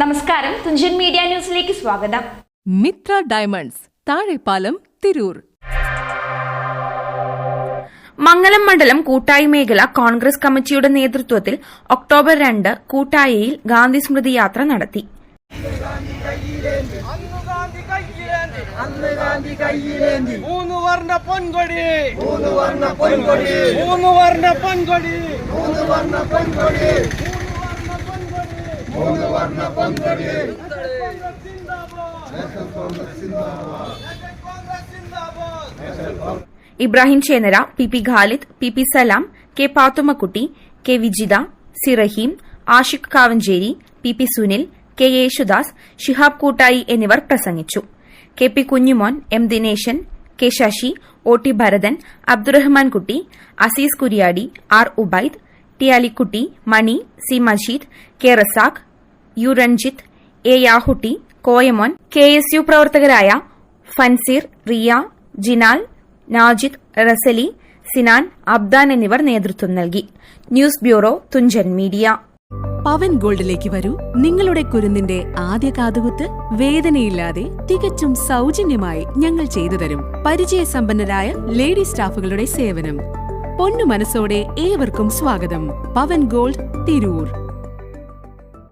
നമസ്കാരം. തുഞ്ചൻ മീഡിയ ന്യൂസിലേക്ക് സ്വാഗതം. മിത്ര ഡയമണ്ട്സ് താഴെപ്പാലം തിരൂർ. മംഗലം മണ്ഡലം കൂട്ടായി മേഖല കോൺഗ്രസ് കമ്മിറ്റിയുടെ നേതൃത്വത്തിൽ ഒക്ടോബർ രണ്ട് കൂട്ടായിയിൽ ഗാന്ധി സ്മൃതി യാത്ര നടത്തി. മൂന്ന് വർണ പൊൻകൊടി. മൂന്ന് വർണ പൊൻകൊടി. മൂന്ന് വർണ പൊൻകൊടി. മൂന്ന് വർണ പൊൻകൊടി. Ibrahim Chenara P P Khalid P P Salam K Pathummakutty K Vijitha C Rahim Ashiq Kavancheri P P Sunil K Yesudas Shihab Koottayi എന്നിവർ പ്രസംഗിച്ചു. K P Kunjumon M Dineshan K Sasi O T Bharathan Abdurahman Kutty Azeez Kuriyadi R Ubaid T Alikutty Mani C Majeed K Razak U Ranjith A Yahutty Koyamon K S U പ്രവർത്തകരായ ഫൻസീർ റിയ ജിനാൽ നാജിദ് റസലി സിനാൻ അബ്ദാൻ എന്നിവർ നേതൃത്വം നൽകി. News bureau Thunchan media. Pavan ഗോൾഡിലേക്ക് വരൂ. നിങ്ങളുടെ കുരുന്നിന്റെ ആദ്യ കാതുകുത്ത് വേദനയില്ലാതെ തികച്ചും സൗജന്യമായി ഞങ്ങൾ ചെയ്തു തരും. പരിചയസമ്പന്നരായ ലേഡി സ്റ്റാഫുകളുടെ സേവനം. പൊന്നു മനസ്സോടെ ഏവർക്കും സ്വാഗതം. പവൻ ഗോൾഡ് തിരൂർ.